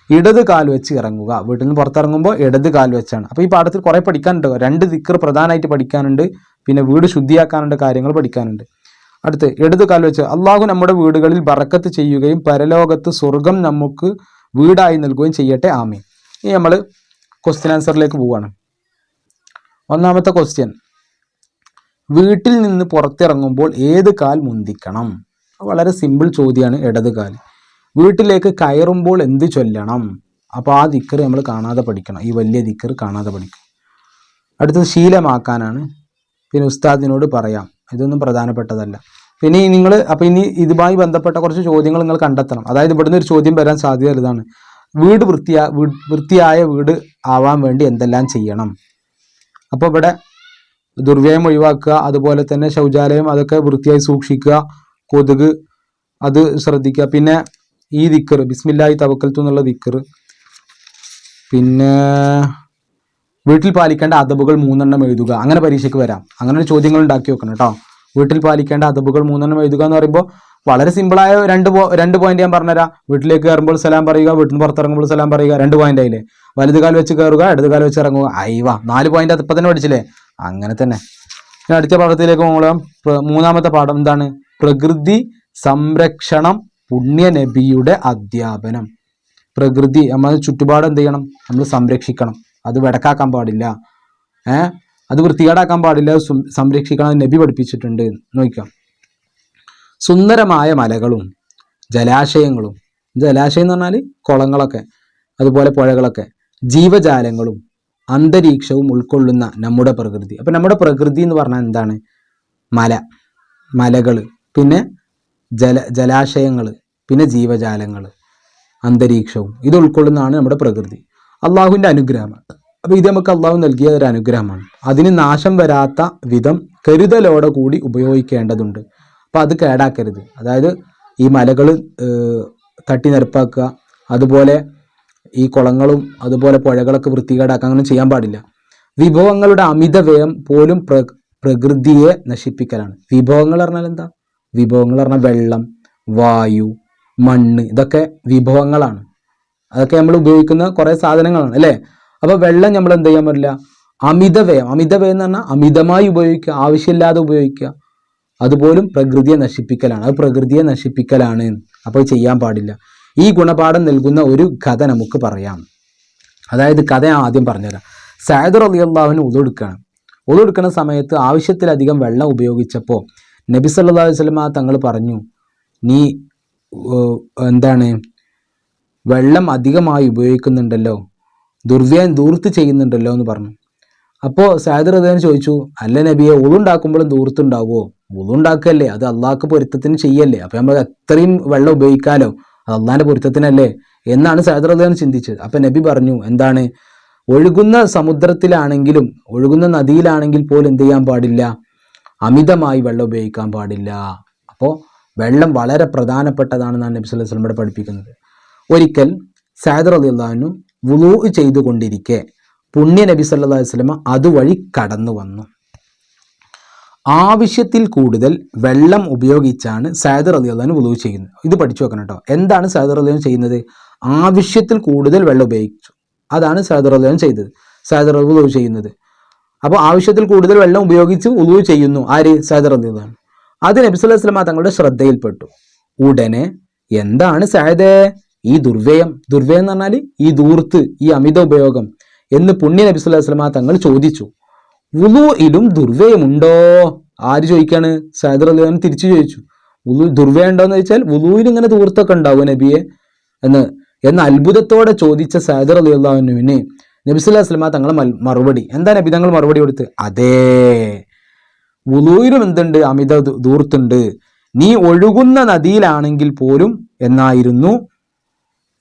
ഇടത് കാൽ വെച്ച് ഇറങ്ങുക. വീട്ടിൽ നിന്ന് പുറത്തിറങ്ങുമ്പോൾ ഇടത് കാൽ വെച്ചാണ്. അപ്പോൾ ഈ പാഠത്തിൽ കുറേ പഠിക്കാനുണ്ട് രണ്ട് ദിക്കർ പ്രധാനമായിട്ട് പഠിക്കാനുണ്ട്. പിന്നെ വീട് ശുദ്ധിയാക്കാനുണ്ട് കാര്യങ്ങൾ പഠിക്കാനുണ്ട്. അടുത്ത് ഇടത് കാൽ വെച്ച് അള്ളാഹു നമ്മുടെ വീടുകളിൽ ബറക്കത്ത് ചെയ്യുകയും പരലോകത്ത് സ്വർഗം നമുക്ക് വീടായി നൽകുകയും ചെയ്യട്ടെ ആമീൻ. ഇനി നമ്മൾ ക്വസ്റ്റ്യൻ ആൻസറിലേക്ക് പോവുകയാണ് ഒന്നാമത്തെ ക്വസ്റ്റ്യൻ വീട്ടിൽ നിന്ന് പുറത്തിറങ്ങുമ്പോൾ ഏത് കാൽ മുന്തിക്കണം? വളരെ സിമ്പിൾ ചോദ്യമാണ് ഇടത് കാൽ വീട്ടിലേക്ക് കയറുമ്പോൾ എന്ത് ചൊല്ലണം? അപ്പോൾ ആ ദിക്കർ നമ്മൾ കാണാതെ പഠിക്കണം. ഈ വലിയ ദിക്കർ കാണാതെ പഠിക്കും. അടുത്തത് ശീലമാക്കാനാണ്. പിന്നെ ഉസ്താദിനോട് പറയാം. ഇതൊന്നും പ്രധാനപ്പെട്ടതല്ല. ഇനി നിങ്ങൾ അപ്പോൾ ഇനി ഇതുമായി ബന്ധപ്പെട്ട കുറച്ച് ചോദ്യങ്ങൾ നിങ്ങൾ കണ്ടെത്തണം. അതായത് ഇവിടുന്ന് ഒരു ചോദ്യം വരാൻ സാധ്യത ഇതാണ്. വീട് വൃത്തിയാ വൃത്തിയായ വീട് ആവാൻ വേണ്ടി എന്തെല്ലാം ചെയ്യണം? അപ്പോൾ ഇവിടെ ദുർവ്യയം ഒഴിവാക്കുക അതുപോലെ തന്നെ ശൗചാലയം അതൊക്കെ വൃത്തിയായി സൂക്ഷിക്കുക കൊതുക് അത് ശ്രദ്ധിക്കുക പിന്നെ ഈ ദിക്കർ ബിസ്മില്ലായി തവക്കൽത്തു എന്നുള്ള ദിക്കർ പിന്നെ വീട്ടിൽ പാലിക്കേണ്ട അതബുകൾ മൂന്നെണ്ണം എഴുതുക. അങ്ങനെ പരീക്ഷയ്ക്ക് വരാം. അങ്ങനെ ചോദ്യങ്ങൾ ഉണ്ടാക്കി വെക്കണം കേട്ടോ. വീട്ടിൽ പാലിക്കേണ്ട അതബുകൾ മൂന്നെണ്ണം എഴുതുക എന്ന് പറയുമ്പോൾ വളരെ സിമ്പിളായ രണ്ട് രണ്ട് പോയിന്റ് ഞാൻ പറഞ്ഞുതരാം. വീട്ടിലേക്ക് കയറുമ്പോൾ സലാം പറയുക വീട്ടിൽ നിന്ന് പുറത്തിറങ്ങുമ്പോൾ സലാം പറയുക. രണ്ട് പോയിന്റ് ആയില്ലേ? വലത് കാൽ വെച്ച് കയറുക ഇടത് കാൽ വെച്ച് ഇറങ്ങുക. അയവ നാല് പോയിന്റ് ഇപ്പം തന്നെ പഠിച്ചില്ലേ? അങ്ങനെ തന്നെ. ഇനി അടുത്ത പാഠത്തിലേക്ക് പോകാം മൂന്നാമത്തെ പാഠം എന്താണ്? പ്രകൃതി സംരക്ഷണം പുണ്യ നബിയുടെ അധ്യാപനം. പ്രകൃതി നമ്മൾ ചുറ്റുപാട് എന്ത് ചെയ്യണം? നമ്മൾ സംരക്ഷിക്കണം. അത് വെടക്കാക്കാൻ പാടില്ല. ഏ? അത് വൃത്തികേടാക്കാൻ പാടില്ല. സംരക്ഷിക്കണം. നബി പഠിപ്പിച്ചിട്ടുണ്ട്. നോക്കാം സുന്ദരമായ മലകളും ജലാശയങ്ങളും. ജലാശയം എന്ന് പറഞ്ഞാൽ കുളങ്ങളൊക്കെ അതുപോലെ പുഴകളൊക്കെ. ജീവജാലങ്ങളും അന്തരീക്ഷവും ഉൾക്കൊള്ളുന്ന നമ്മുടെ പ്രകൃതി. അപ്പം നമ്മുടെ പ്രകൃതി എന്ന് പറഞ്ഞാൽ എന്താണ്? മല. മലകൾ പിന്നെ ജല ജലാശയങ്ങൾ പിന്നെ ജീവജാലങ്ങൾ അന്തരീക്ഷവും ഇത് ഉൾക്കൊള്ളുന്നതാണ് നമ്മുടെ പ്രകൃതി. അള്ളാഹുവിന്റെ അനുഗ്രഹമാണ്. അപ്പോൾ ഇത് നമുക്ക് അള്ളാഹു നൽകിയ ഒരു അനുഗ്രഹമാണ്. അതിന് നാശം വരാത്ത വിധം കരുതലോടെ കൂടി ഉപയോഗിക്കേണ്ടതുണ്ട്. അപ്പോൾ അത് കേടാക്കരുത്. അതായത് ഈ മലകൾ തട്ടി നിരപ്പാക്കുക അതുപോലെ ഈ കുളങ്ങളും അതുപോലെ പുഴകളൊക്കെ വൃത്തികേടാക്കുക അങ്ങനെ ചെയ്യാൻ പാടില്ല. വിഭവങ്ങളുടെ അമിത വ്യയം പോലും പ്ര പ്രകൃതിയെ നശിപ്പിക്കലാണ്. വിഭവങ്ങൾ പറഞ്ഞാൽ എന്താ? വിഭവങ്ങൾ പറഞ്ഞാൽ വെള്ളം വായു മണ്ണ് ഇതൊക്കെ വിഭവങ്ങളാണ്. അതൊക്കെ നമ്മൾ ഉപയോഗിക്കുന്ന കുറേ സാധനങ്ങളാണ് അല്ലേ? അപ്പോൾ വെള്ളം നമ്മൾ എന്ത് ചെയ്യാൻ പറ്റില്ല അമിതവ്യയം അമിതവ്യയം എന്ന് പറഞ്ഞാൽ അമിതമായി ഉപയോഗിക്കുക ആവശ്യമില്ലാതെ ഉപയോഗിക്കുക. അതുപോലും പ്രകൃതിയെ നശിപ്പിക്കലാണ്. അത് പ്രകൃതിയെ നശിപ്പിക്കലാണ്. അപ്പോൾ ചെയ്യാൻ പാടില്ല. ഈ ഗുണപാഠം നൽകുന്ന ഒരു കഥ നമുക്ക് പറയാം. അതായത് കഥ ആദ്യം പറഞ്ഞുതരാം. സയദർ അലി അള്ളാഹുവിന് ഉതൊടുക്കുകയാണ് ഉതൊടുക്കുന്ന സമയത്ത് ആവശ്യത്തിലധികം വെള്ളം ഉപയോഗിച്ചപ്പോൾ നബി സല്ലാ അലൈഹി തങ്ങൾ പറഞ്ഞു നീ എന്താണ്? വെള്ളം അധികമായി ഉപയോഗിക്കുന്നുണ്ടല്ലോ. ദുർവ്യയം ദൂർത്ത് ചെയ്യുന്നുണ്ടല്ലോ എന്ന് പറഞ്ഞു. അപ്പോൾ സാദർ അദ്ദേഹം ചോദിച്ചു അല്ല നബിയെ ഉളുണ്ടാക്കുമ്പോഴും ദൂർത്തുണ്ടാവുമോ ഉളുണ്ടാക്കല്ലേ? അത് അള്ളാഹ്ക്ക് പൊരുത്തത്തിന് ചെയ്യല്ലേ? അപ്പം നമ്മൾ എത്രയും വെള്ളം ഉപയോഗിക്കാലോ? അത് അള്ളാഹിന്റെ പൊരുത്തത്തിനല്ലേ? എന്നാണ് സാദർ അദ്ദേഹം ചിന്തിച്ചത്. അപ്പം നബി പറഞ്ഞു എന്താണ്? ഒഴുകുന്ന സമുദ്രത്തിലാണെങ്കിലും ഒഴുകുന്ന നദിയിലാണെങ്കിൽ പോലും എന്ത് ചെയ്യാൻ പാടില്ല? അമിതമായി വെള്ളം ഉപയോഗിക്കാൻ പാടില്ല. അപ്പോൾ വെള്ളം വളരെ പ്രധാനപ്പെട്ടതാണെന്നാണ് നബി അലൈഹി ഇവിടെ പഠിപ്പിക്കുന്നത്. ഒരിക്കൽ സയദ് റളിയല്ലാഹു വുളൂ ചെയ്തുകൊണ്ടിരിക്കെ പുണ്യ നബി അലൈഹി വസല്ലമ അതുവഴി കടന്നു വന്നു. ആവശ്യത്തിൽ കൂടുതൽ വെള്ളം ഉപയോഗിച്ചാണ് സയദ് റളിയല്ലാഹു വുളൂ ചെയ്യുന്നത്. ഇത് പഠിച്ചു വെക്കണം കേട്ടോ. എന്താണ് സാദർ അലിയാൻ ചെയ്യുന്നത്? ആവശ്യത്തിൽ കൂടുതൽ വെള്ളം ഉപയോഗിച്ചു. അതാണ് സാദർ അലിയാൻ ചെയ്തത്. സാദർ അലി വുളൂ ചെയ്യുന്നത്. അപ്പോൾ ആവശ്യത്തിൽ കൂടുതൽ വെള്ളം ഉപയോഗിച്ച് ഉളു ചെയ്യുന്നു ആര്? സയദ് റളിയല്ലാഹു അത് നബി സല്ലല്ലാഹു അലൈഹി വസല്ലമ തങ്ങളുടെ ശ്രദ്ധയിൽപ്പെട്ടു. ഉടനെ എന്താണ് സയദേ? ഈ ദുർവ്യയം. ദുർവ്യയം എന്ന് പറഞ്ഞാൽ ഈ ദൂർത്ത് ഈ അമിത ഉപയോഗം എന്ന് പുണ്യ നബി വസല്ലമ തങ്ങൾ ചോദിച്ചു. വുളുയിലും ദുർവ്യയമുണ്ടോ ആര് ചോദിക്കാണ്? സായദ് അലിഖാൻ തിരിച്ചു ചോദിച്ചു. ദുർവ്യയം ഉണ്ടോ എന്ന് ചോദിച്ചാൽ വുളുയിൽ ഇങ്ങനെ ദൂർത്തൊക്കെ ഉണ്ടാവും നബിയെ എന്ന്. എന്ന അത്ഭുതത്തോടെ ചോദിച്ച സാദർ അലി നബി സല്ലല്ലാഹു വസ്ലമ തങ്ങൾ മറുപടി. എന്താ നബി തങ്ങൾ മറുപടി കൊടുത്ത്? അതേ. വുളൂയിലും എന്തുണ്ട്? അമിത ദൂർത്തുണ്ട്. നീ ഒഴുകുന്ന നദിയിലാണെങ്കിൽ പോലും എന്നായിരുന്നു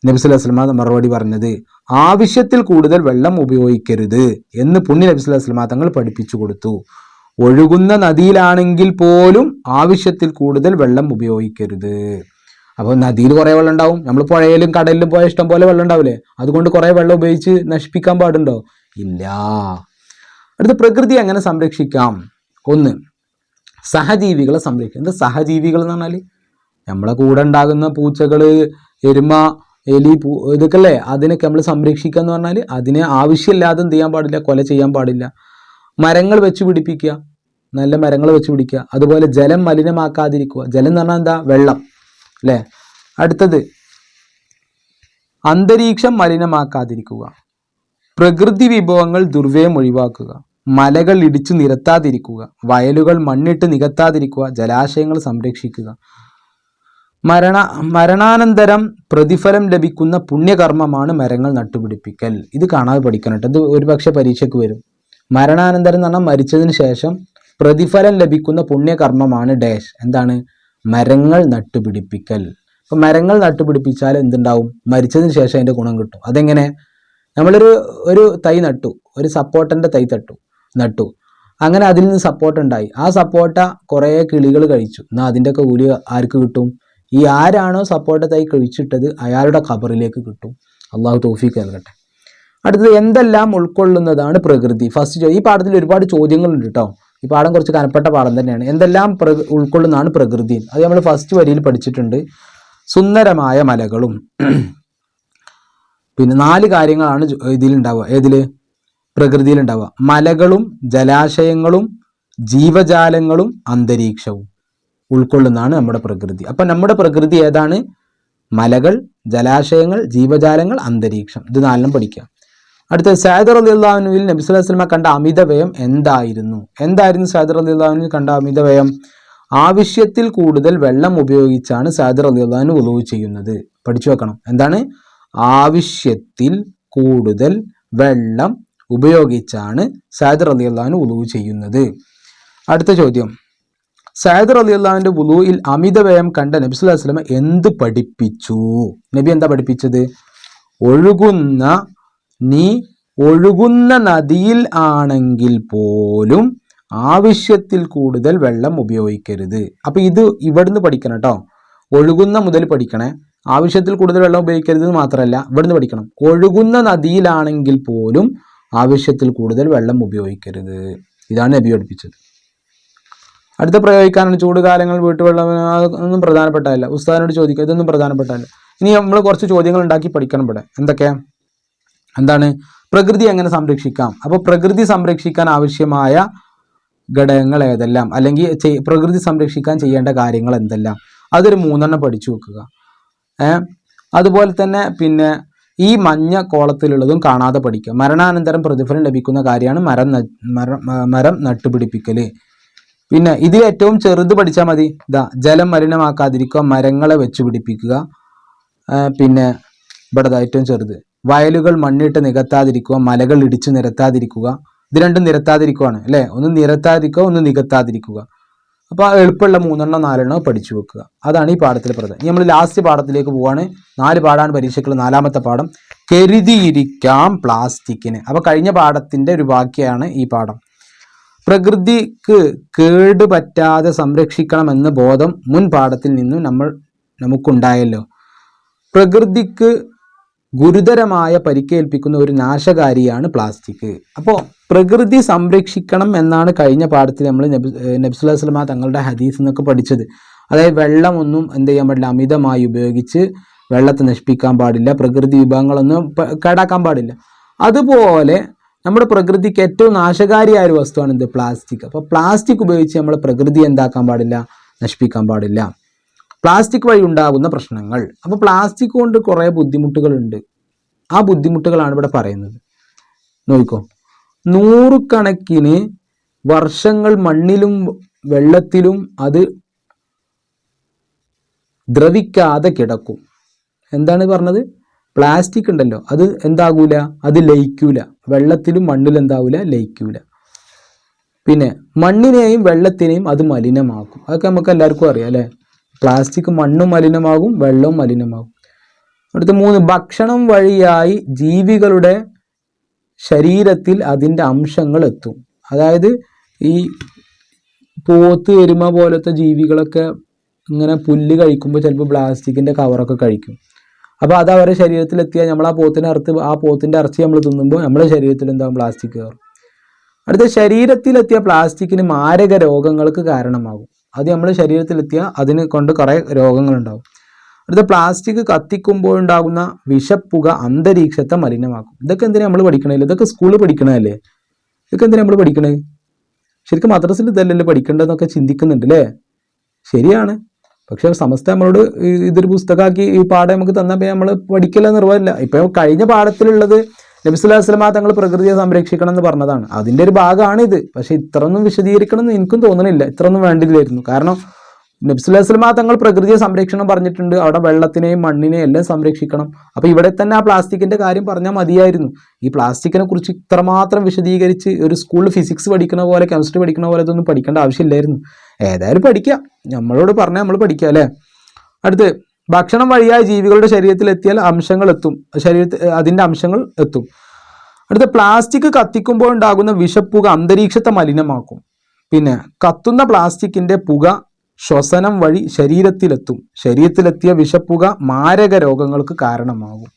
നബി വസല്ലമ മറുപടി പറഞ്ഞത്. ആവശ്യത്തിൽ കൂടുതൽ വെള്ളം ഉപയോഗിക്കരുത് എന്ന് പുണ്യ നബി അലൈഹി തങ്ങൾ പഠിപ്പിച്ചു കൊടുത്തു. ഒഴുകുന്ന നദിയിലാണെങ്കിൽ പോലും ആവശ്യത്തിൽ കൂടുതൽ വെള്ളം ഉപയോഗിക്കരുത്. അപ്പോൾ നദിയിൽ കുറേ വെള്ളം ഉണ്ടാവും. നമ്മൾ പുഴയിലും കടലിലും പോയ ഇഷ്ടം പോലെ വെള്ളം ഉണ്ടാവില്ലേ? അതുകൊണ്ട് കുറേ വെള്ളം ഉപയോഗിച്ച് നശിപ്പിക്കാൻ പാടുണ്ടോ? ഇല്ല. അടുത്ത പ്രകൃതി എങ്ങനെ സംരക്ഷിക്കാം? ഒന്ന് സഹജീവികളെ സംരക്ഷിക്കുക. എന്താ സഹജീവികൾ എന്ന് പറഞ്ഞാൽ നമ്മളെ കൂടെ ഉണ്ടാകുന്ന പൂച്ചകൾ എരുമ എലി പൂ ഇതൊക്കെ അല്ലേ അതിനൊക്കെ നമ്മൾ സംരക്ഷിക്കുക എന്ന് പറഞ്ഞാൽ അതിനെ ആവശ്യമില്ലാതെ എന്ത് ചെയ്യാൻ പാടില്ല കൊല ചെയ്യാൻ പാടില്ല. മരങ്ങൾ വെച്ച് പിടിപ്പിക്കുക നല്ല മരങ്ങൾ വെച്ച് പിടിക്കുക. അതുപോലെ ജലം മലിനമാക്കാതിരിക്കുക. ജലം എന്ന് പറഞ്ഞാൽ എന്താ? വെള്ളം അല്ലേ? അടുത്തത് അന്തരീക്ഷം മലിനമാക്കാതിരിക്കുക. പ്രകൃതി വിഭവങ്ങൾ ദുർവ്യയം ഒഴിവാക്കുക. മലകൾ ഇടിച്ചു നിരത്താതിരിക്കുക വയലുകൾ മണ്ണിട്ട് നികത്താതിരിക്കുക ജലാശയങ്ങൾ സംരക്ഷിക്കുക. മരണ മരണാനന്തരം പ്രതിഫലം ലഭിക്കുന്ന പുണ്യകർമ്മമാണ് മരങ്ങൾ നട്ടുപിടിപ്പിക്കൽ. ഇത് കാണാതെ പഠിക്കണം കേട്ടോ. ഇത് ഒരുപക്ഷെ പരീക്ഷയ്ക്ക് വരും. മരണാനന്തരം എന്ന് പറഞ്ഞാൽ മരിച്ചതിന് ശേഷം പ്രതിഫലം ലഭിക്കുന്ന പുണ്യകർമ്മമാണ് ഡാഷ്. എന്താണ്? മരങ്ങൾ നട്ടുപിടിപ്പിക്കൽ. അപ്പം മരങ്ങൾ നട്ടുപിടിപ്പിച്ചാൽ എന്തുണ്ടാവും? മരിച്ചതിന് ശേഷം അതിന്റെ ഗുണം കിട്ടും. അതെങ്ങനെ? നമ്മളൊരു ഒരു തൈ നട്ടു. ഒരു സപ്പോർട്ടന്റെ തൈ തട്ടു. നട്ടു. അങ്ങനെ അതിൽ നിന്ന് സപ്പോർട്ട് ഉണ്ടായി. ആ സപ്പോർട്ട കുറേ കിളികൾ കഴിച്ചു. എന്നാൽ അതിന്റെയൊക്കെ കൂലി ആർക്ക് കിട്ടും? ഈ ആരാണോ സപ്പോർട്ട തൈ കഴിച്ചിട്ടത് അയാളുടെ ഖബറിലേക്ക് കിട്ടും. അള്ളാഹു തോഫിക്ക് നൽകട്ടെ. അടുത്തത് എന്തെല്ലാം ഉൾക്കൊള്ളുന്നതാണ് പ്രകൃതി? ഫസ്റ്റ് ഈ പാഠത്തിൽ ഒരുപാട് ചോദ്യങ്ങളുണ്ട് കേട്ടോ ഈ പാഠം കുറച്ച് കനപ്പെട്ട പാഠം തന്നെയാണ്. എന്തെല്ലാം പ്ര ഉൾക്കൊള്ളുന്നതാണ് പ്രകൃതി? അത് നമ്മൾ ഫസ്റ്റ് വരിയിൽ പഠിച്ചിട്ടുണ്ട്. സുന്ദരമായ മലകളും. പിന്നെ നാല് കാര്യങ്ങളാണ് ഇതിലുണ്ടാവുക. ഏതിൽ പ്രകൃതിയിലുണ്ടാവുക. മലകളും ജലാശയങ്ങളും ജീവജാലങ്ങളും അന്തരീക്ഷവും ഉൾക്കൊള്ളുന്നതാണ് നമ്മുടെ പ്രകൃതി. അപ്പം നമ്മുടെ പ്രകൃതി ഏതാണ്? മലകൾ ജലാശയങ്ങൾ ജീവജാലങ്ങൾ അന്തരീക്ഷം. ഇത് നാലെണ്ണം പഠിക്കുക. അടുത്ത സൈദർ അലി അള്ളാഹുനുവിൽ നബി സ്വല്ലല്ലാഹു അലൈഹി വസല്ലമ കണ്ട അമിതവ്യയം എന്തായിരുന്നു? എന്തായിരുന്നു സൈദർ അലി അള്ളാഹുനുവിൽ കണ്ട അമിതവ്യയം ആവശ്യത്തിൽ കൂടുതൽ വെള്ളം ഉപയോഗിച്ചാണ് സൈദർ അലി അള്ളാഹുനു ഉളവ് ചെയ്യുന്നത്. പഠിച്ചു വെക്കണം. എന്താണ്? ആവശ്യത്തിൽ കൂടുതൽ വെള്ളം ഉപയോഗിച്ചാണ് സാദർ അലി അള്ളാഹുനു ഉലു ചെയ്യുന്നത്. അടുത്ത ചോദ്യം. സാദർ അലി അള്ളഹാന്റെ ഉലുവിൽ അമിത അമിതവ്യയം കണ്ട നബി സുല്ലാ വസ്ലമ എന്ത് പഠിപ്പിച്ചു? നബി എന്താ പഠിപ്പിച്ചത്? ഒഴുകുന്ന നീ ഒഴുകുന്ന നദിയിൽ ആണെങ്കിൽ പോലും ആവശ്യത്തിൽ കൂടുതൽ വെള്ളം ഉപയോഗിക്കരുത്. അപ്പൊ ഇത് ഇവിടുന്ന് പഠിക്കണം കേട്ടോ ഒഴുകുന്ന മുതൽ പഠിക്കണേ. ആവശ്യത്തിൽ കൂടുതൽ വെള്ളം ഉപയോഗിക്കരുത് മാത്രമല്ല ഇവിടുന്ന് പഠിക്കണം. ഒഴുകുന്ന നദിയിലാണെങ്കിൽ പോലും ആവശ്യത്തിൽ കൂടുതൽ വെള്ളം ഉപയോഗിക്കരുത്. ഇതാണ് നബി പഠിപ്പിച്ചത്. അടുത്ത പ്രയോഗിക്കാനാണ് ചൂടുകാലങ്ങൾ വീട്ടുവെള്ളം അതൊന്നും പ്രധാനപ്പെട്ടതല്ല ഉസ്താദിനോട് ചോദിക്കുക ഇതൊന്നും പ്രധാനപ്പെട്ടതല്ല ഇനി നമ്മൾ കുറച്ച് ചോദ്യങ്ങൾ ഉണ്ടാക്കി പഠിക്കണം ഇവിടെ. എന്തൊക്കെ? എന്താണ്? പ്രകൃതി എങ്ങനെ സംരക്ഷിക്കാം? അപ്പോൾ പ്രകൃതി സംരക്ഷിക്കാൻ ആവശ്യമായ ഘടകങ്ങൾ ഏതെല്ലാം? അല്ലെങ്കിൽ പ്രകൃതി സംരക്ഷിക്കാൻ ചെയ്യേണ്ട കാര്യങ്ങൾ എന്തെല്ലാം? അതൊരു മൂന്നെണ്ണം പഠിച്ചു വെക്കുക. അതുപോലെ തന്നെ പിന്നെ ഈ മഞ്ഞ കോളത്തിലുള്ളതും കാണാതെ പഠിക്കുക. മരണാനന്തരം പ്രതിഫലം ലഭിക്കുന്ന കാര്യമാണ് മരം മരം മരം നട്ടുപിടിപ്പിക്കൽ പിന്നെ ഇതിൽ ഏറ്റവും ചെറുത് പഠിച്ചാൽ മതി. ഇതാ ജലം മലിനമാക്കാതിരിക്കുക മരങ്ങളെ വെച്ച് പിടിപ്പിക്കുക. പിന്നെ ഇവിടെ ഏറ്റവും ചെറുത്. വയലുകൾ മണ്ണിട്ട് നികത്താതിരിക്കുക മലകൾ ഇടിച്ചു നിരത്താതിരിക്കുക. ഇത് രണ്ടും നിരത്താതിരിക്കുകയാണ് അല്ലേ? ഒന്ന് നിരത്താതിരിക്കുക ഒന്ന് നികത്താതിരിക്കുക. അപ്പോൾ എളുപ്പമുള്ള മൂന്നെണ്ണം നാലെണ്ണം പഠിച്ചു വെക്കുക. അതാണ് ഈ പാഠത്തിൽ പ്രധാനം ഇനി നമ്മൾ ലാസ്റ്റ് പാഠത്തിലേക്ക് പോവാണ്. നാല് പാഠമാണ് പരീക്ഷയ്ക്കുള്ള നാലാമത്തെ പാഠം. കരുതിയിരിക്കാം പ്ലാസ്റ്റിക്കിന്. അപ്പോൾ കഴിഞ്ഞ പാഠത്തിന്റെ ഒരു ബാക്കിയാണ് ഈ പാഠം. പ്രകൃതിക്ക് കേട് പറ്റാതെ സംരക്ഷിക്കണമെന്ന ബോധം മുൻ പാഠത്തിൽ നിന്നും നമ്മൾ നമുക്കുണ്ടായല്ലോ. പ്രകൃതിക്ക് ഗുരുതരമായ പരിക്കേൽപ്പിക്കുന്ന ഒരു നാശകാരിയാണ് പ്ലാസ്റ്റിക്. അപ്പോൾ പ്രകൃതി സംരക്ഷിക്കണം എന്നാണ് കഴിഞ്ഞ പാഠത്തിൽ നമ്മൾ നബി നബ്സുല്ലാ സ്വലമ തങ്ങളുടെ ഹദീസ് എന്നൊക്കെ പഠിച്ചത്. അതായത് വെള്ളമൊന്നും എന്ത് ചെയ്യാൻ പാടില്ല അമിതമായി ഉപയോഗിച്ച് വെള്ളത്തെ നശിപ്പിക്കാൻ പാടില്ല പ്രകൃതി വിഭവങ്ങളൊന്നും കേടാക്കാൻ പാടില്ല. അതുപോലെ നമ്മുടെ പ്രകൃതിക്ക് ഏറ്റവും നാശകാരിയായ ഒരു വസ്തുവാണ് എന്ത്? പ്ലാസ്റ്റിക്. അപ്പോൾ പ്ലാസ്റ്റിക് ഉപയോഗിച്ച് നമ്മൾ പ്രകൃതി എന്താക്കാൻ പാടില്ല നശിപ്പിക്കാൻ പാടില്ല. പ്ലാസ്റ്റിക് വഴി ഉണ്ടാകുന്ന പ്രശ്നങ്ങൾ. അപ്പോൾ പ്ലാസ്റ്റിക് കൊണ്ട് കുറേ ബുദ്ധിമുട്ടുകളുണ്ട്. ആ ബുദ്ധിമുട്ടുകളാണ് ഇവിടെ പറയുന്നത്. നോക്കിക്കോ. നൂറുകണക്കിന് വർഷങ്ങൾ മണ്ണിലും വെള്ളത്തിലും അത് ദ്രവിക്കാതെ കിടക്കും. എന്താണ് പറഞ്ഞത്? പ്ലാസ്റ്റിക് ഉണ്ടല്ലോ. അത് എന്താകൂല? അത് ലയിക്കൂല. വെള്ളത്തിലും മണ്ണിലും എന്താകൂല ലയിക്കൂല. പിന്നെ മണ്ണിനെയും വെള്ളത്തിനെയും അത് മലിനമാക്കും. അതൊക്കെ നമുക്ക് എല്ലാവർക്കും അറിയാം അല്ലേ? പ്ലാസ്റ്റിക് മണ്ണും മലിനമാകും വെള്ളവും മലിനമാകും. അടുത്ത മൂന്ന് ഭക്ഷണം വഴിയായി ജീവികളുടെ ശരീരത്തിൽ അതിന്റെ അംശങ്ങൾ എത്തും. അതായത് ഈ പോത്ത് എരുമ പോലത്തെ ജീവികളൊക്കെ ഇങ്ങനെ പുല്ല് കഴിക്കുമ്പോൾ ചിലപ്പോൾ പ്ലാസ്റ്റിക്കിന്റെ കവറൊക്കെ കഴിക്കും. അപ്പോൾ അത് അവരുടെ ശരീരത്തിൽ എത്തിയാൽ നമ്മൾ ആ പോത്തിന്റെ അറുത്ത് ആ പോത്തിന്റെ ഇറച്ചി നമ്മൾ തിന്നുമ്പോൾ നമ്മുടെ ശരീരത്തിൽ എന്താകും പ്ലാസ്റ്റിക് കയറും. അടുത്ത ശരീരത്തിലെത്തിയ പ്ലാസ്റ്റിക്കിന് മാരക രോഗങ്ങൾക്ക് കാരണമാകും. അത് നമ്മൾ ശരീരത്തിലെത്തിയ അതിന് കൊണ്ട് കുറേ രോഗങ്ങളുണ്ടാകും അടുത്ത പ്ലാസ്റ്റിക് കത്തിക്കുമ്പോൾ ഉണ്ടാകുന്ന വിഷപ്പുക അന്തരീക്ഷത്തെ മലിനമാക്കും. ഇതൊക്കെ എന്തിനാ നമ്മൾ പഠിക്കണേ? ഇതൊക്കെ സ്കൂളിൽ പഠിക്കണല്ലേ ഇതൊക്കെ എന്തിനാ നമ്മൾ പഠിക്കണേ? ശരിക്കും മദ്രസിൽ ഇതല്ലല്ലോ പഠിക്കേണ്ടതെന്നൊക്കെ ചിന്തിക്കുന്നുണ്ട് അല്ലേ ശരിയാണ്. പക്ഷെ സമസ്ത നമ്മളോട് ഇതൊരു പുസ്തകമാക്കി ഈ പാഠം നമുക്ക് തന്നപ്പോൾ നമ്മൾ പഠിക്കില്ല നിർവഹമില്ല ഇപ്പൊ കഴിഞ്ഞ പാഠത്തിലുള്ളത് നബിസ്വല്ലാ തങ്ങൾ പ്രകൃതിയെ സംരക്ഷിക്കണം എന്ന് പറഞ്ഞതാണ്. അതിന്റെ ഒരു ഭാഗമാണ് ഇത്. പക്ഷേ ഇത്രയൊന്നും വിശദീകരിക്കണം എന്ന് എനിക്കും തോന്നണില്ല. ഇത്രയൊന്നും വേണ്ടില്ലായിരുന്നു. കാരണം നബ്സുല്ലാ വസ്ലമ തങ്ങൾ പ്രകൃതിയെ സംരക്ഷണം പറഞ്ഞിട്ടുണ്ട്. അവിടെ വെള്ളത്തിനെയും മണ്ണിനെയും എല്ലാം സംരക്ഷിക്കണം. അപ്പോൾ ഇവിടെ തന്നെ ആ പ്ലാസ്റ്റിക്കിന്റെ കാര്യം പറഞ്ഞാൽ മതിയായിരുന്നു. ഈ പ്ലാസ്റ്റിക്കിനെ കുറിച്ച് ഇത്രമാത്രം വിശദീകരിച്ച് ഒരു സ്കൂളിൽ ഫിസിക്സ് പഠിക്കുന്ന പോലെ കെമിസ്ട്രി പഠിക്കുന്ന പോലെ ഇതൊന്നും പഠിക്കേണ്ട ആവശ്യമില്ലായിരുന്നു. ഏതായാലും പഠിക്കുക നമ്മളോട് പറഞ്ഞാൽ നമ്മൾ പഠിക്കുക അല്ലേ? അടുത്ത് ഭക്ഷണം വഴിയായി ജീവികളുടെ ശരീരത്തിൽ എത്തിയാൽ അംശങ്ങൾ എത്തും. ശരീരത്തിൽ അതിന്റെ അംശങ്ങൾ എത്തും. അടുത്ത പ്ലാസ്റ്റിക് കത്തിക്കുമ്പോൾ ഉണ്ടാകുന്ന വിഷപ്പുക അന്തരീക്ഷത്തെ മലിനമാക്കും. പിന്നെ കത്തുന്ന പ്ലാസ്റ്റിക്കിന്റെ പുക ശ്വസനം വഴി ശരീരത്തിലെത്തും. ശരീരത്തിലെത്തിയ വിഷപ്പുക മാരക രോഗങ്ങൾക്ക് കാരണമാകും.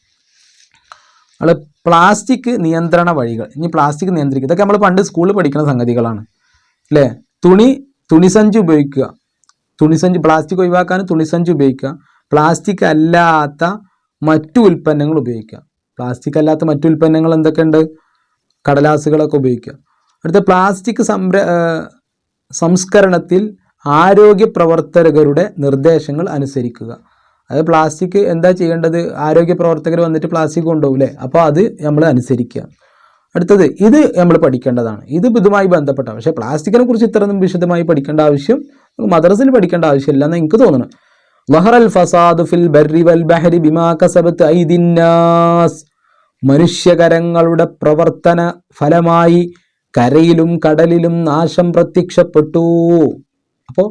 നമ്മൾ പ്ലാസ്റ്റിക് നിയന്ത്രണ വഴികൾ. ഇനി പ്ലാസ്റ്റിക് നിയന്ത്രിക്കുക. ഇതൊക്കെ നമ്മൾ പണ്ട് സ്കൂളിൽ പഠിക്കുന്ന സംഗതികളാണ്. അല്ലേ? തുണി തുണിസഞ്ചി ഉപയോഗിക്കുക. തുണിസഞ്ചി പ്ലാസ്റ്റിക് ഒഴിവാക്കാൻ തുണിസഞ്ചി ഉപയോഗിക്കുക. പ്ലാസ്റ്റിക് അല്ലാത്ത മറ്റു ഉൽപ്പന്നങ്ങൾ ഉപയോഗിക്കുക. പ്ലാസ്റ്റിക് അല്ലാത്ത മറ്റു ഉൽപ്പന്നങ്ങൾ എന്തൊക്കെയുണ്ട്? കടലാസുകളൊക്കെ ഉപയോഗിക്കുക. അടുത്ത പ്ലാസ്റ്റിക് സംര സംസ്കരണത്തിൽ ആരോഗ്യ പ്രവർത്തകരുടെ നിർദ്ദേശങ്ങൾ അനുസരിക്കുക. അതായത് പ്ലാസ്റ്റിക് എന്താ ചെയ്യേണ്ടത്? ആരോഗ്യ പ്രവർത്തകർ വന്നിട്ട് പ്ലാസ്റ്റിക് കൊണ്ടുപോകില്ലേ അപ്പോൾ അത് നമ്മൾ അനുസരിക്കുക. അടുത്തത് ഇത് നമ്മൾ പഠിക്കേണ്ടതാണ്. ഇത് ഇതുമായി ബന്ധപ്പെട്ട പക്ഷേ പ്ലാസ്റ്റിക്കിനെ കുറിച്ച് ഇത്രയൊന്നും വിശദമായി പഠിക്കേണ്ട ആവശ്യം മദ്രസിൽ പഠിക്കേണ്ട ആവശ്യമില്ല എന്ന് എനിക്ക് തോന്നുന്നു ലഹറൽ ഫസാദു ഫിൽ ബർരി വൽ ബഹരി ബിമാ കസബത്ത് ഐദിന്നാസ് മനുഷ്യകരങ്ങളുടെ പ്രവർത്തന ഫലമായി കരയിലും കടലിലും നാശം പ്രത്യക്ഷപ്പെട്ടു. അപ്പോൾ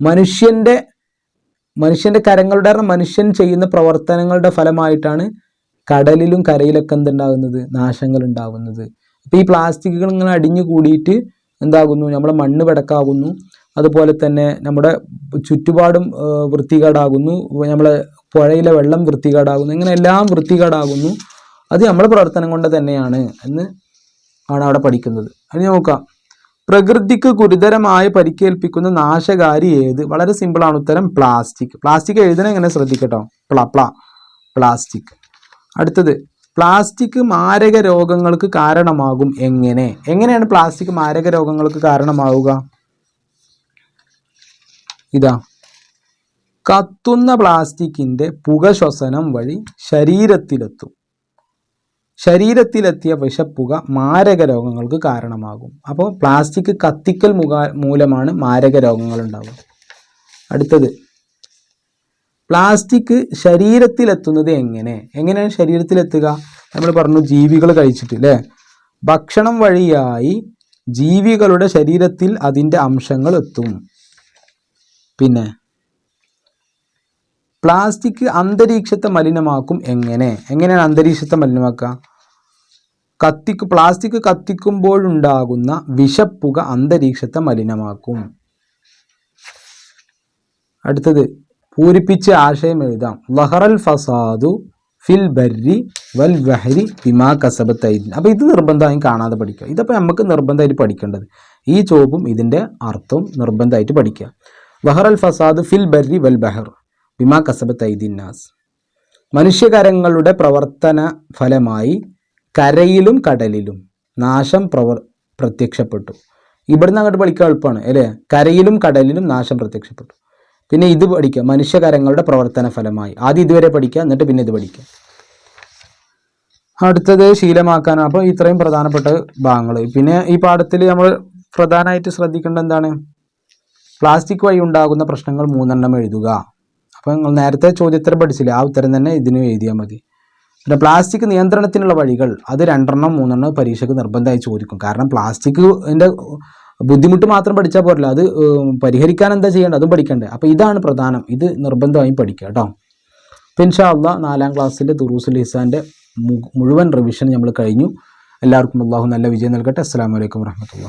മനുഷ്യന്റെ മനുഷ്യന്റെ കരങ്ങളുടെ മനുഷ്യൻ ചെയ്യുന്ന പ്രവർത്തനങ്ങളുടെ ഫലമായിട്ടാണ് കടലിലും കരയിലൊക്കെ എന്തുണ്ടാകുന്നത്? നാശങ്ങൾ ഉണ്ടാകുന്നത് അപ്പോൾ ഈ പ്ലാസ്റ്റിക്കുകൾ ഇങ്ങനെ അടിഞ്ഞു കൂടിയിട്ട് എന്താകുന്നു? നമ്മുടെ മണ്ണ് പിടക്കാകുന്നു. അതുപോലെ തന്നെ നമ്മുടെ ചുറ്റുപാടും വൃത്തികേടാകുന്നു. നമ്മളെ പുഴയിലെ വെള്ളം വൃത്തികേടാകുന്നു. ഇങ്ങനെ എല്ലാം വൃത്തികേടാകുന്നു. അത് നമ്മളെ പ്രവർത്തനം കൊണ്ട് തന്നെയാണ് എന്ന് ആണ് അവിടെ പഠിക്കുന്നത്. അത് നോക്കാം. പ്രകൃതിക്ക് ഗുരുതരമായ പരിക്കേൽപ്പിക്കുന്ന നാശകാരി ഏത്? വളരെ സിമ്പിളാണ് ഉത്തരം പ്ലാസ്റ്റിക് പ്ലാസ്റ്റിക് എഴുതണ എങ്ങനെ ശ്രദ്ധിക്കട്ടോ? പ്ല പ്ല പ്ലാസ്റ്റിക് അടുത്തത് പ്ലാസ്റ്റിക് മാരക രോഗങ്ങൾക്ക് കാരണമാകും എങ്ങനെ? എങ്ങനെയാണ് പ്ലാസ്റ്റിക് മാരക രോഗങ്ങൾക്ക് കാരണമാവുക? ഇതാ. കത്തുന്ന പ്ലാസ്റ്റിക്കിന്റെ പുക ശ്വസനം വഴി ശരീരത്തിലെത്തും. ശരീരത്തിലെത്തിയ വിഷപ്പുക മാരക രോഗങ്ങൾക്ക് കാരണമാകും. അപ്പോൾ പ്ലാസ്റ്റിക് കത്തിക്കൽ മുഖ മൂലമാണ് മാരക രോഗങ്ങൾ ഉണ്ടാവുക. അടുത്തത്. പ്ലാസ്റ്റിക് ശരീരത്തിലെത്തുന്നത് എങ്ങനെ? എങ്ങനെയാണ് ശരീരത്തിലെത്തുക? നമ്മൾ പറഞ്ഞു ജീവികൾ കഴിച്ചിട്ട് അല്ലേ ഭക്ഷണം വഴിയായി ജീവികളുടെ ശരീരത്തിൽ അതിന്റെ അംശങ്ങൾ എത്തും. പിന്നെ പ്ലാസ്റ്റിക് അന്തരീക്ഷത്തെ മലിനമാക്കും എങ്ങനെ? എങ്ങനെയാണ് അന്തരീക്ഷത്തെ മലിനമാക്കുക? കത്തിക്ക് പ്ലാസ്റ്റിക് കത്തിക്കുമ്പോഴുണ്ടാകുന്ന വിഷപ്പുക അന്തരീക്ഷത്തെ മലിനമാക്കും. അടുത്തത് പൂരിപ്പിച്ച് ആശയം എഴുതാം. ലഹറൽ ഫസാദു ഫിൽ ബർരി വൽ വഹരി കസബത്ത് ഐദിൻ അപ്പോൾ ഇത് നിർബന്ധമായും കാണാതെ പഠിക്കുക. ഇതപ്പോൾ നമുക്ക് നിർബന്ധമായിട്ട് പഠിക്കേണ്ടത്. ഈ ചോപ്പും ഇതിന്റെ അർത്ഥവും നിർബന്ധമായിട്ട് പഠിക്കുക. ലഹറൽ ഫസാദ് ഫിൽ ബർരി വൽ ബഹർ ബിമാ കസബത്ത് തൈദിന്നാസ് നാസ്. മനുഷ്യകരങ്ങളുടെ പ്രവർത്തന ഫലമായി കരയിലും കടലിലും നാശം പ്രവർ പ്രത്യക്ഷപ്പെട്ടു. ഇവിടുന്ന് അങ്ങോട്ട് പഠിക്കാൻ എളുപ്പമാണ് അല്ലേ? കരയിലും കടലിലും നാശം പ്രത്യക്ഷപ്പെട്ടു. പിന്നെ ഇത് പഠിക്കുക മനുഷ്യകരങ്ങളുടെ പ്രവർത്തന ഫലമായി. ആദ്യം ഇതുവരെ പഠിക്കുക എന്നിട്ട് പിന്നെ ഇത് പഠിക്കുക. അടുത്തത് ശീലമാക്കാനാണ് അപ്പോൾ ഇത്രയും പ്രധാനപ്പെട്ട ഭാഗങ്ങൾ. പിന്നെ ഈ പാഠത്തിൽ നമ്മൾ പ്രധാനമായിട്ട് ശ്രദ്ധിക്കേണ്ട എന്താണ്? പ്ലാസ്റ്റിക് വഴി ഉണ്ടാകുന്ന പ്രശ്നങ്ങൾ മൂന്നെണ്ണം എഴുതുക. അപ്പോൾ നിങ്ങൾ നേരത്തെ ചോദ്യത്തരം പഠിച്ചില്ല? ആ ഉത്തരം തന്നെ ഇതിന് എഴുതിയാൽ മതി. പിന്നെ പ്ലാസ്റ്റിക് നിയന്ത്രണത്തിനുള്ള വഴികൾ അത് രണ്ടെണ്ണം മൂന്നെണ്ണം പരീക്ഷയ്ക്ക് നിർബന്ധമായി ചോദിക്കും. കാരണം പ്ലാസ്റ്റിക്കിന്റെ ബുദ്ധിമുട്ട് മാത്രം പഠിച്ചാൽ പോരല്ല. അത് പരിഹരിക്കാൻ എന്താ ചെയ്യേണ്ടത്? അതും പഠിക്കണ്ടേ. അപ്പോൾ ഇതാണ് പ്രധാനം. ഇത് നിർബന്ധമായും പഠിക്കുക കേട്ടോ. അപ്പോൾ ഇൻഷാ അള്ളാഹ് നാലാം ക്ലാസ്സിലെ ദുറൂസുൽ ഹിസാന്റെ മുഴുവൻ റിവിഷൻ നമ്മൾ കഴിഞ്ഞു. എല്ലാവർക്കും അള്ളാഹു നല്ല വിജയം നൽകട്ടെ. അസ്സാം വലൈക്കും വർഹമത്തുള്ള